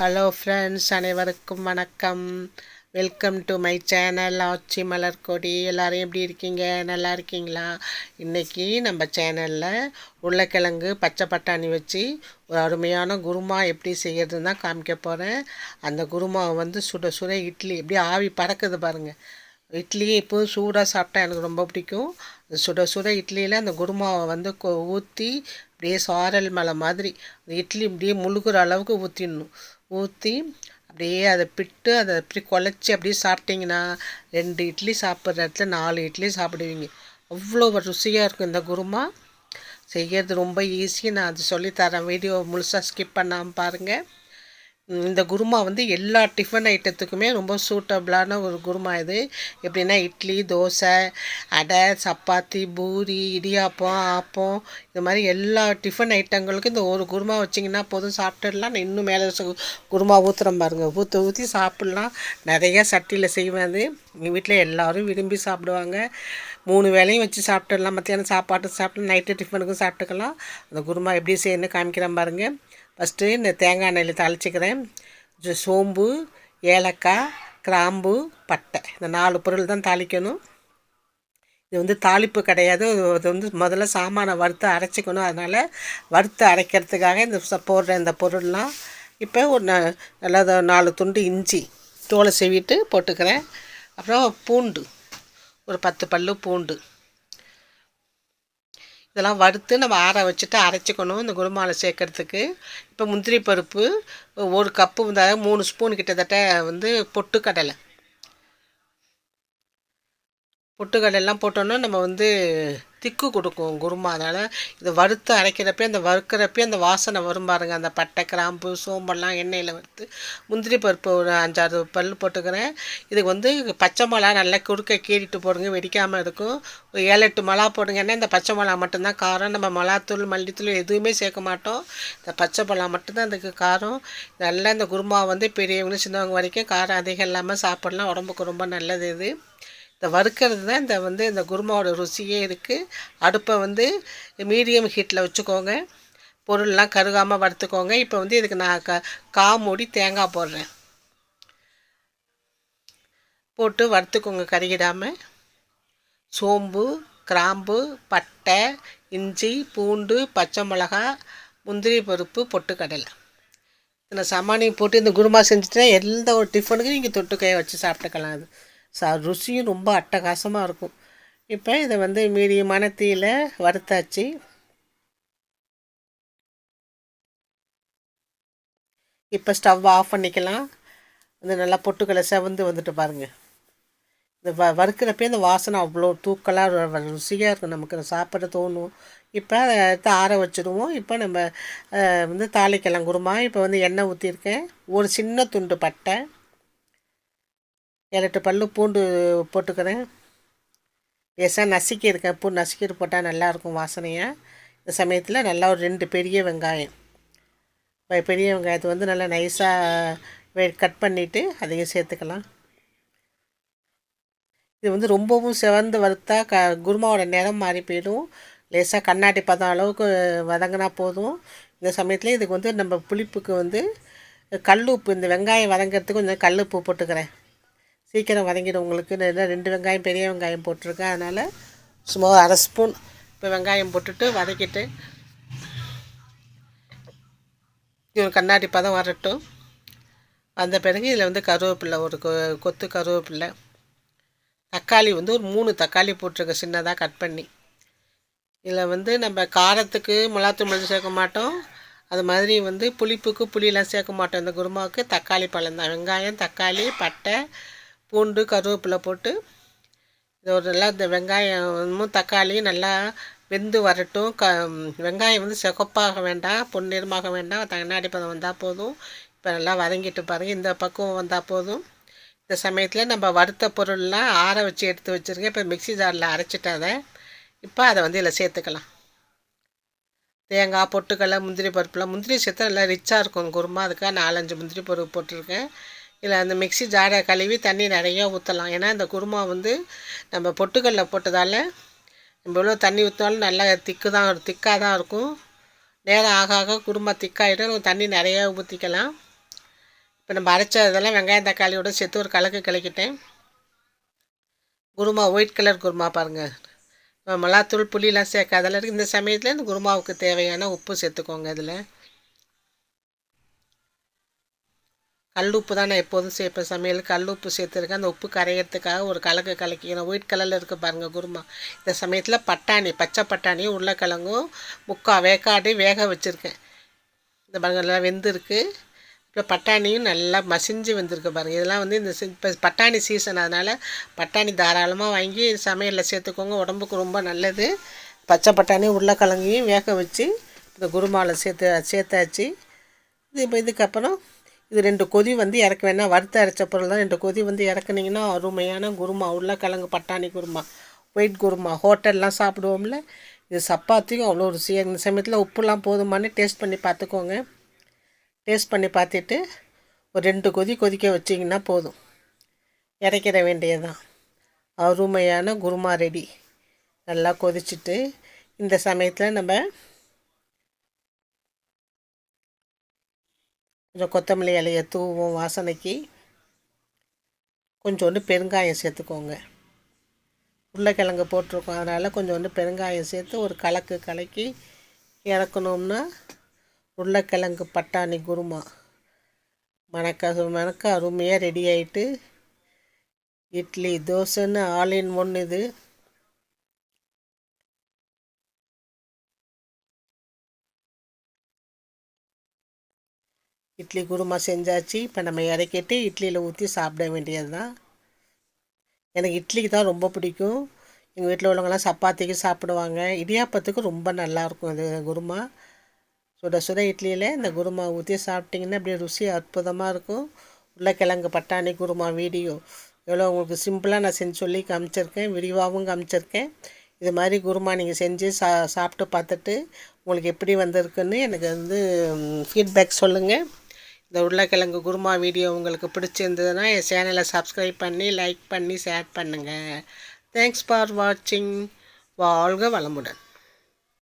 Hello friends அனைவருக்கும் வணக்கம். Welcome to my channel Aachi Malar Kodi எல்லோரும் எப்படி இருக்கீங்க? நல்லா இருக்கீங்களா? இன்றைக்கி நம்ம சேனலில் உருளைக்கிழங்கு பச்சை பட்டாணி வச்சு ஒரு அருமையான குருமா எப்படி செய்கிறதுன்னு தான் காமிக்க போகிறேன் அந்த குருமாவை வந்து சுட சுட இட்லி எப்படி ஆவி பறக்குது பாருங்கள் இட்லி இப்போ சூடாக சாப்பிட்டா எனக்கு ரொம்ப பிடிக்கும். சுட சுட இட்லியில் அந்த குருமாவை வந்து ஊற்றி அப்படியே சாரல் மலை மாதிரி அந்த இட்லி இப்படியே முழுகிற அளவுக்கு ஊற்றிடணும் ஊற்றி அப்படியே அதை பிட்டு அதை அப்படி குழச்சி அப்படியே சாப்பிட்டிங்கன்னா ரெண்டு இட்லி சாப்பிட்ற இடத்துல நாலு இட்லி சாப்பிடுவீங்க. அவ்வளோ ருசியாக இருக்கும் இந்த குருமா. செய்கிறது ரொம்ப ஈஸி நான் அது சொல்லித்தரேன் வீடியோ முழுசாக ஸ்கிப் பண்ணாமல் பாருங்கள் இந்த குருமா வந்து எல்லா டிஃபன் ஐட்டத்துக்குமே ரொம்ப சூட்டபிளான ஒரு குருமா இது. எப்படின்னா இட்லி தோசை அடை சப்பாத்தி பூரி இடியாப்பம் ஆப்பம் இது மாதிரி எல்லா டிஃபன் ஐட்டங்களுக்கும் இந்த ஒரு குருமா வச்சிங்கன்னா போதும். சாப்பிட்டுடலாம். நான் இன்னும் மேலே குருமா ஊற்றுறேன் பாருங்கள் ஊற்ற ஊற்றி சாப்பிட்லாம். நிறையா சட்டியில் செய்வேன் அது. வீட்டில் எல்லோரும் விரும்பி சாப்பிடுவாங்க. மூணு வேலையும் வச்சு சாப்பிட்டுடலாம். மத்தியானம் சாப்பாட்டு சாப்பிட்டு நைட்டு டிஃபனுக்கும் சாப்பிட்டுக்கலாம். அந்த குருமா எப்படி செய்யணும்னு காமிக்கிறேன் பாருங்கள் ஃபஸ்ட்டு இந்த தேங்காய் எண்ணெயில் தாளிச்சிக்கிறேன். சோம்பு ஏலக்காய் கிராம்பு பட்டை. இந்த நாலு பொருள் தான் தாளிக்கணும். இது வந்து தாளிப்பு கிடையாது. இது வந்து முதல்ல சாமானை வறுத்து அரைச்சிக்கணும். அதனால் வறுத்து அரைக்கிறதுக்காக இந்த போடுற இந்த பொருள்லாம். இப்போ ஒரு நல்லா நாலு துண்டு இஞ்சி தோலை செவிட்டு போட்டுக்கிறேன். அப்புறம் பூண்டு. ஒரு பத்து பல்லு பூண்டு. இதெல்லாம் வறுத்து நம்ம ஆற வச்சுட்டு அரைச்சிக்கணும் இந்த குருமாவில் சேர்க்கறதுக்கு. இப்போ முந்திரி பருப்பு ஒரு கப்பு வந்து மூணு ஸ்பூன் கிட்டத்தட்ட வந்து பொட்டுக்கடலை. பொட்டுக்கடலாம் போட்டோன்னா நம்ம வந்து திக்கு கொடுக்கும் குருமா. அதனால் இதை வறுத்து அரைக்கிறப்பே அந்த வறுக்கிறப்பே அந்த வாசனை வரும் பாருங்கள் அந்த பட்டை கிராம்பு சோம்பெல்லாம் எண்ணெயில் வறுத்து முந்திரி பருப்பு ஒரு அஞ்சாறு பல் போட்டுக்கிறேன். இதுக்கு வந்து பச்சை மிளகா நல்லா குறுக்க கீறிட்டு போடுங்க. வெடிக்காமல் இருக்கும். ஒரு ஏழு எட்டு மிளகா போடுங்கன்னா இந்த பச்சை மிளகா மட்டும்தான் காரம். நம்ம மிளகாத்தூள் மல்லித்தூள் எதுவுமே சேர்க்க மாட்டோம். இந்த பச்சை மிளகா மட்டும்தான் அதுக்கு காரம். நல்லா இந்த குருமா வந்து பெரியவங்க சின்னவங்க வரைக்கும் காரம் அதிகம் இல்லாமல் சாப்பிட்லாம். உடம்புக்கு ரொம்ப நல்லது இது. இந்த வறுக்கிறது தான் இந்த வந்து இந்த குருமாவோட ருசியே இருக்குது அடுப்பை வந்து மீடியம் ஹீட்டில் வச்சுக்கோங்க. பொருள்லாம் கருகாமல் வறுத்துக்கோங்க. இப்போ வந்து இதுக்கு நான் க கா மூடி தேங்காய் போடுறேன். போட்டு வறுத்துக்கோங்க கருகிடாமல் சோம்பு கிராம்பு பட்டை இஞ்சி பூண்டு பச்சை மிளகா முந்திரி பருப்பு பொட்டுக்கடலை. இந்த சமானி போட்டு இந்த குருமா செஞ்சுட்டேன் எந்த ஒரு டிஃபனுக்கும் நீங்கள் தொட்டுக்கையை வச்சு சாப்பிட்டுக்கலாம் அது. ச ருசியும் ரொம்ப அட்டகாசமாக இருக்கும். இப்போ இதை வந்து மீடியமான தீயில் வறுத்தாச்சு. இப்போ ஸ்டவ் ஆஃப் பண்ணிக்கலாம். இந்த நல்லா பொட்டுக்களை செவந்து வந்துட்டு பாருங்கள் இந்த வ வறுக்கிறப்பே இந்த வாசனை அவ்வளோ தூக்கலாக ருசியாக இருக்கும் நமக்கு. சாப்பிட தோணும். இப்போ அதை எடுத்து ஆற வச்சுருவோம். இப்போ நம்ம வந்து தாளிக்கலாம் குருமா. இப்போ வந்து எண்ணெய் ஊற்றிருக்கேன் ஒரு சின்ன துண்டு பட்டை. எட்டு பல்லு பூண்டு போட்டுக்கிறேன். லேசாக நசுக்கி இருக்கேன் பூ நசுக்கிட்டு போட்டால் நல்லாயிருக்கும் வாசனையாக இந்த சமயத்தில் நல்லா ஒரு ரெண்டு பெரிய வெங்காயம். பெரிய வெங்காயத்தை வந்து நல்லா நைஸாக கட் பண்ணிவிட்டு அதையும் சேர்த்துக்கலாம். இது வந்து ரொம்பவும் சிவந்து வறுத்தா க குருமாவோட நிறம் மாறி போயிடும். லேசாக கண்ணாடி பதம் அளவுக்கு வதங்கினா போதும். இந்த சமயத்தில் இதுக்கு வந்து நம்ம புளிப்புக்கு வந்து கல் உப்பு இந்த வெங்காயம் வதங்கிறதுக்கு கொஞ்சம் கல் உப்பு போட்டுக்கிறேன். சீக்கிரம் வதங்கிடும் உங்களுக்கு. நான் ரெண்டு வெங்காயம் பெரிய வெங்காயம் போட்டிருக்கேன். அதனால் சும்மா அரை ஸ்பூன் இப்போ வெங்காயம் போட்டுட்டு வதக்கிட்டு இது ஒரு கண்ணாடி பதம் வரட்டும். வந்த பிறகு இதில் வந்து கருவேப்பில்லை ஒரு கொ கொத்து கருவேப்பில்லை தக்காளி வந்து ஒரு மூணு தக்காளி போட்டிருக்கேன் சின்னதாக கட் பண்ணி. இதில் வந்து நம்ம காரத்துக்கு மிளகாத்தூள் மருந்து சேர்க்க மாட்டோம். அது மாதிரி வந்து புளிப்புக்கு புளியெலாம் சேர்க்க மாட்டோம். இந்த குருமாவுக்கு தக்காளி பழம் தான். வெங்காயம் தக்காளி பட்டை பூண்டு கருவேப்பிலை போட்டு இது ஒரு நல்லா இந்த வெங்காயமும் தக்காளியும் நல்லா வெந்து வரட்டும். க வெங்காயம் வந்து சிகப்பாக வேண்டாம் பொன்னிறமாக வேண்டாம். கண்ணாடி பதம் வந்தால் போதும். இப்போ நல்லா வதங்கிட்டு பாருங்கள் இந்த பக்குவம் வந்தால் போதும். இந்த சமயத்தில் நம்ம வறுத்த பொருள்லாம் ஆற வச்சு எடுத்து வச்சுருக்கேன். இப்போ மிக்சி ஜாரில் அரைச்சிட்டு அதை இப்போ அதை வந்து இதில் சேர்த்துக்கலாம். தேங்காய் பொட்டுக்கடலை முந்திரி பருப்புலாம் முந்திரி சேர்த்தா நல்லா ரிச்சாக இருக்கும். குருமா அதுக்காக நாலஞ்சு முந்திரி பருப்பு போட்டிருக்கேன். இல்லை அந்த மிக்சி ஜாரை கழுவி தண்ணி நிறையா ஊற்றலாம் ஏன்னா இந்த குருமா வந்து நம்ம பொட்டுக்கல்ல போட்டதால் நம்ம எவ்வளோ தண்ணி ஊற்றினாலும் நல்லா திக்கு தான் திக்காக தான் இருக்கும். நேரம் ஆக ஆக குருமா திக்காகிடும் தண்ணி நிறையா ஊற்றிக்கலாம் இப்போ நம்ம அரைச்ச இதெல்லாம் வெங்காயம் தக்காளியோட சேர்த்து ஒரு கலக்கு கலக்கிட்டேன் குருமா ஒயிட் கலர் குருமா பாருங்கள் மிளகாத்தூள் புளியெலாம் சேர்க்காதல இருக்குது இந்த சமயத்தில் இந்த குருமாவுக்கு தேவையான உப்பு சேர்த்துக்கோங்க அதில் கல் உப்பு தான் நான் எப்போதும் சேர்ப்பேன். சமையல் கல் உப்பு சேர்த்துருக்கேன். அந்த உப்பு கரையிறதுக்காக ஒரு கலக்கு கலக்கிக்கணும் ஒயிட் கலரில் இருக்குது பாருங்கள் குருமா. இந்த சமயத்தில் பட்டாணி பச்சை பட்டாணி உருளைக்கிழங்கும் முக்கா வேக்காடு வேக வச்சுருக்கேன். இந்த பாருங்கள் நல்லா வெந்திருக்கு. இப்போ பட்டாணியும் நல்லா மசிஞ்சு வந்திருக்கு பாருங்கள் இதெல்லாம் வந்து இந்த இப்போ பட்டாணி சீசன் அதனால் பட்டாணி தாராளமாக வாங்கி சமையலில் சேர்த்துக்கோங்க. உடம்புக்கு ரொம்ப நல்லது. பச்சை பட்டாணி உருளைக்கிழங்கையும் வேக வச்சு இந்த குருமாவில் சேர்த்து சேர்த்தாச்சு. இது இப்போ இதுக்கப்புறம் இது ரெண்டு கொதி வந்து இறக்க வேணால் வறுத்து அரைச்ச பொருள் தான். ரெண்டு கொதி வந்து இறக்குனிங்கன்னா அருமையான குருமா உருளைக்கிழங்கு பட்டாணி குருமா ஒயிட் குருமா ஹோட்டல்லாம் சாப்பிடுவோம்ல. இது சப்பாத்தியும் அவ்வளோ ருசியாக இந்த சமயத்தில் உப்புலாம் போதுமானு டேஸ்ட் பண்ணி பார்த்துக்கோங்க. டேஸ்ட் பண்ணி பார்த்துட்டு ஒரு ரெண்டு கொதி கொதிக்க வச்சிங்கன்னா போதும். இறக்கிற வேண்டியதுதான். அருமையான குருமா ரெடி நல்லா கொதிச்சுட்டு இந்த சமயத்தில் நம்ம கொஞ்சம் கொத்தமல்லி இலையை தூவும் வாசனைக்கு கொஞ்சோண்டு பெருங்காயம் சேர்த்துக்கோங்க. உருளைக்கிழங்கு போட்டிருக்கோம். அதனால் கொஞ்சோண்டு பெருங்காயம் சேர்த்து ஒரு கலக்கு கலக்கி இறக்கணும்னா உருளைக்கிழங்கு பட்டாணி குருமா மணக்க மணக்க அருமையாக ரெடி ஆகிட்டு இட்லி தோசைன்னு ஆல் இன் ஒன் இது. இட்லி குருமா செஞ்சாச்சு. இப்போ நம்ம இறக்கிட்டு இட்லியில் ஊற்றி சாப்பிட வேண்டியது தான் எனக்கு இட்லிக்கு தான் ரொம்ப பிடிக்கும். எங்கள் வீட்டில் உள்ளவங்களாம் சப்பாத்திக்கு சாப்பிடுவாங்க. இடியாப்பத்துக்கு ரொம்ப நல்லாயிருக்கும் அது குருமா. சுட சுட இட்லியில் இந்த குருமா ஊற்றி சாப்பிட்டிங்கன்னா அப்படியே ருசி அற்புதமாக இருக்கும். உருளைக்கிழங்கு பட்டாணி குருமா வீடியோ. எவ்வளோ உங்களுக்கு சிம்பிளாக நான் செஞ்சு சொல்லி காமிச்சிருக்கேன். விரிவாகவும் காமிச்சிருக்கேன். இது மாதிரி குருமா நீங்கள் செஞ்சு சா சாப்பிட்டு பார்த்துட்டு உங்களுக்கு எப்படி வந்திருக்குன்னு எனக்கு வந்து ஃபீட்பேக் சொல்லுங்கள் இந்த உருளைக்கிழங்கு குருமா வீடியோ உங்களுக்கு பிடிச்சிருந்ததுன்னா என் சேனலை சப்ஸ்கிரைப் பண்ணி லைக் பண்ணி ஷேர் பண்ணுங்கள் தேங்க்ஸ் ஃபார் வாட்சிங் வாழ்க வளமுடன்.